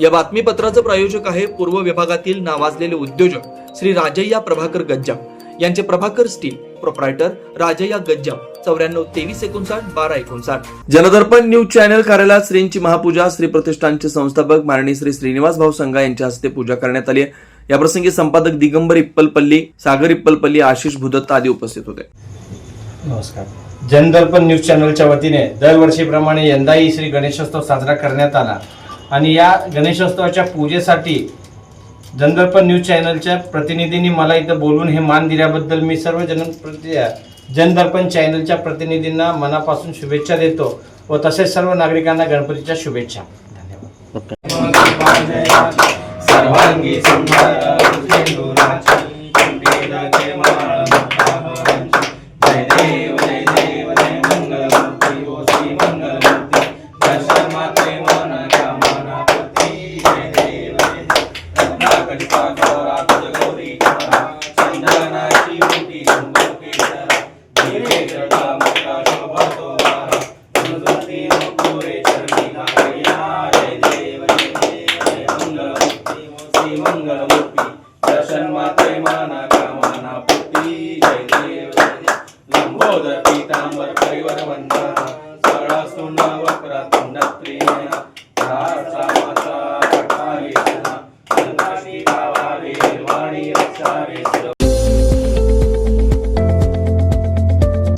या बातमीपत्राचं प्रायोजक आहे पूर्व विभागातील नावाजलेले उद्योजक श्री राजय्या प्रभाकर गज्जाम. यांचे प्रभाकर स्टील प्रोप्रायटर राजय्या गज्जाम. चौऱ्याण्णव तेवीस एकोणसाठ बारा एकोणसाठ. जनदर्पण न्यूज चॅनल कार्यालयात श्रींची महापूजा श्री प्रतिष्ठानचे संस्थापक माननीय श्री श्रीनिवास भाऊ संघा यांच्या हस्ते पूजा करण्यात आली आहे. याप्रसंगी संपादक दिगंबर इप्पलपल्ली सागर इप्पलपल्ली आशिष भूदत्त आदी उपस्थित होते. नमस्कार. जनदर्पण न्यूज चॅनलच्या वतीने दरवर्षीप्रमाणे यंदाही श्री गणेशोत्सव साजरा करण्यात आला. आणि या गणेशोत्सवाच्या पूजेसाठी जनदर्पण न्यूज चॅनलच्या प्रतिनिधींनी मला इथं बोलून हे मान दिल्याबद्दल मी सर्व जन प्रति जनदर्पण चॅनलच्या प्रतिनिधींना मनापासून शुभेच्छा देतो व तसेच सर्व नागरिकांना गणपतीच्या शुभेच्छा. धन्यवाद. देव रत्नाकटिका गौरा तुझ गौरी कमला चंदनाची मोठी सुंदर धीरे जटा मोठा शोभतो वारा सुनसुती मुकुरे चरणी नागया जय देव जय देव जय मंगलमूर्ती ओ मंगल मंगलमूर्ती दर्शन माते माना कामाना पूर्ती जय देव जय देव लंबोदर पीतांबर परिवर वंदना सरळ सुन वक्र तुंड प्रिया